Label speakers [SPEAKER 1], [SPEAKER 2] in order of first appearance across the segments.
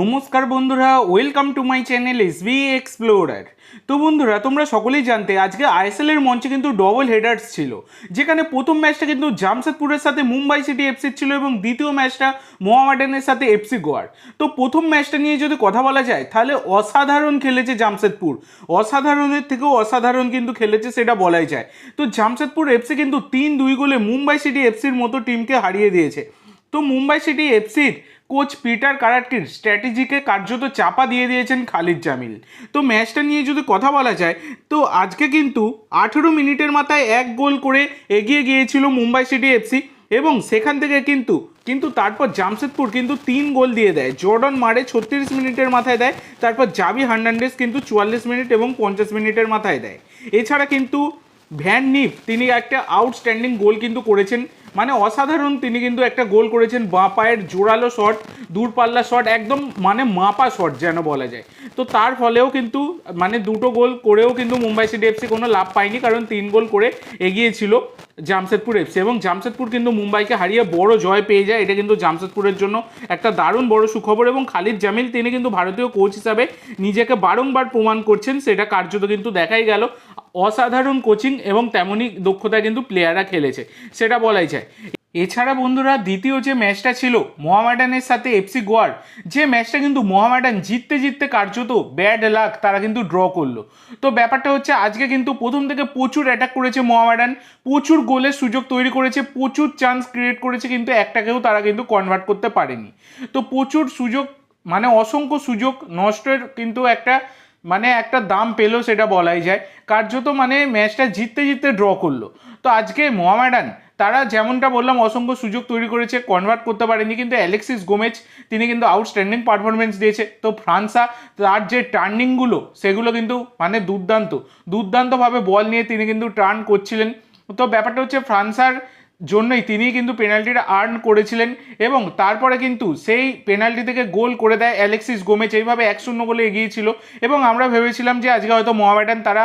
[SPEAKER 1] নমস্কার বন্ধুরা welcome to my channel S B explorer তো বন্ধুরা, তোমরা সকলেই জানতে, আজকে আইএসএল এর মঞ্চে কিন্তু ডবল হেডার্স ছিল। যেখানে প্রথম ম্যাচটা কিন্তু জামশেদপুরের সাথে মুম্বাই সিটি এফসি ছিল এবং দ্বিতীয় ম্যাচটা মোহামেডানের সাথে এফসি গোয়ার। তো প্রথম ম্যাচটা নিয়ে যদি কথা বলা যায়, তাহলে অসাধারণ খেলেছে জামশেদপুর। অসাধারণের থেকেও অসাধারণ কিন্তু খেলেছে সেটা বলাই যায়। তো জামশেদপুর এফসি কিন্তু তিন দুই গোলে মুম্বাই সিটি এফসির মতো টিমকে হারিয়ে দিয়েছে। তো মুম্বাই সিটি এফসির কোচ পিটার কারাটকির স্ট্র্যাটেজিকে কার্যত চাপা দিয়ে দিয়েছেন খালিদ জামিল। তো ম্যাচটা নিয়ে যদি কথা বলা যায়, তো আজকে কিন্তু আঠেরো মিনিটের মাথায় এক গোল করে এগিয়ে গিয়েছিল মুম্বাই সিটি এফসি এবং সেখান থেকে কিন্তু কিন্তু তারপর জামশেদপুর কিন্তু তিন গোল দিয়ে দেয়। জর্ডন মারে ছত্রিশ মিনিটের মাথায় দেয়, তারপর জাবি হার্নান্ডেস কিন্তু চুয়াল্লিশ মিনিট এবং পঞ্চাশ মিনিটের মাথায় দেয়। এছাড়া কিন্তু ভ্যান নিপ তিনি একটা আউটস্ট্যান্ডিং গোল কিন্তু করেছেন মানে অসাধারণ তিনি কিন্তু একটা গোল করেছেন বাঁ পায়ের জোরালো শট, দূরপাল্লা শট, একদম মানে মাপা শট যেন বলা যায়। তো তার ফলেও কিন্তু মানে দুটো গোল করেও কিন্তু মুম্বাই সিটি এফসি কোনো লাভ পায়নি, কারণ তিন গোল করে এগিয়েছিল জামশেদপুর এফসি। এবং জামশেদপুর কিন্তু মুম্বাইকে হারিয়ে বড় জয় পেয়ে যায়, এটা কিন্তু জামশেদপুরের জন্য একটা দারুণ বড় সুখবর। এবং খালিদ জামিল, তিনি কিন্তু ভারতীয় কোচ হিসাবে নিজেকে বারংবার প্রমাণ করছেন, সেটা কার্যত কিন্তু দেখাই গেল। অসাধারণ কোচিং এবং তেমনই দক্ষতা কিন্তু প্লেয়াররা খেলেছে, সেটা বলাই যায়। এছাড়া বন্ধুরা, দ্বিতীয় যে ম্যাচটা ছিল মোহামেডানের সাথে এফসি গোয়ার, যে ম্যাচটা কিন্তু মোহামেডান জিততে জিততে কার্যত ব্যাড লাক তারা কিন্তু ড্র করল। তো ব্যাপারটা হচ্ছে, আজকে কিন্তু প্রথম থেকে প্রচুর অ্যাটাক করেছে মোহামেডান, প্রচুর গোলের সুযোগ তৈরি করেছে, প্রচুর চান্স ক্রিয়েট করেছে, কিন্তু একটাকেও তারা কিন্তু কনভার্ট করতে পারেনি। তো প্রচুর সুযোগ মানে অসংখ্য সুযোগ নষ্টের কিন্তু একটা মানে একটা দাম পেল সেটা বলাই যায়। কার্যত মানে ম্যাচটা জিততে জিততে ড্র করল। তো আজকে মোহামেডান, তারা যেমনটা বললাম, অসংখ্য সুযোগ তৈরি করেছে কনভার্ট করতে পারেনি, কিন্তু অ্যালেক্সিস গোমেজ, তিনি কিন্তু আউটস্ট্যান্ডিং পারফরমেন্স দিয়েছে। তো ফ্রান্সা, তার যে টার্নিংগুলো সেগুলো কিন্তু মানে দুর্দান্ত। দুর্দান্তভাবে বল নিয়ে তিনি কিন্তু টার্ন করছিলেন। তো ব্যাপারটা হচ্ছে, ফ্রান্সার জন্যই তিনি কিন্তু পেনাল্টিটা আর্ন করেছিলেন এবং তারপরে কিন্তু সেই পেনাল্টি থেকে গোল করে দেয় অ্যালেক্সিস গোমেজ। এইভাবে এক শূন্য গোলে এগিয়েছিল এবং আমরা ভেবেছিলাম যে আজকে হয়তো মহাব্যাটান তারা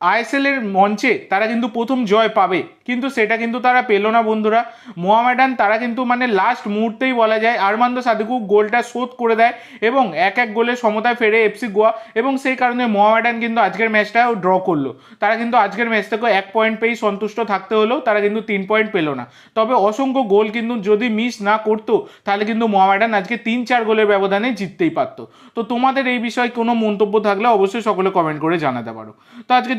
[SPEAKER 1] আইএসএল এর মঞ্চে তারা কিন্তু প্রথম জয় পাবে। কিন্তু সেটা কিন্তু তারা পেল না বন্ধুরা। মোহামেডান তারা কিন্তু মানে লাস্ট মুহূর্তেই বলা যায় আরমান্দ সাদিকু গোলটা শোধ করে দেয় এবং এক এক গোলে সমতায় ফেরে এফসি গোয়া এবং সেই কারণে মোহামেডান কিন্তু আজকের ম্যাচটাও ড্র করল। তারা কিন্তু আজকের ম্যাচ থেকে এক পয়েন্ট পেয়েই সন্তুষ্ট থাকতে হলেও তারা কিন্তু তিন পয়েন্ট পেল না। তবে অসংখ্য গোল কিন্তু যদি মিস না করতো, তাহলে কিন্তু মোহামেডান আজকে তিন চার গোলের ব্যবধানে জিততেই পারতো। তো তোমাদের এই বিষয়ে কোনো মন্তব্য থাকলে অবশ্যই সকলে কমেন্ট করে জানাতে পারো। তো আজকের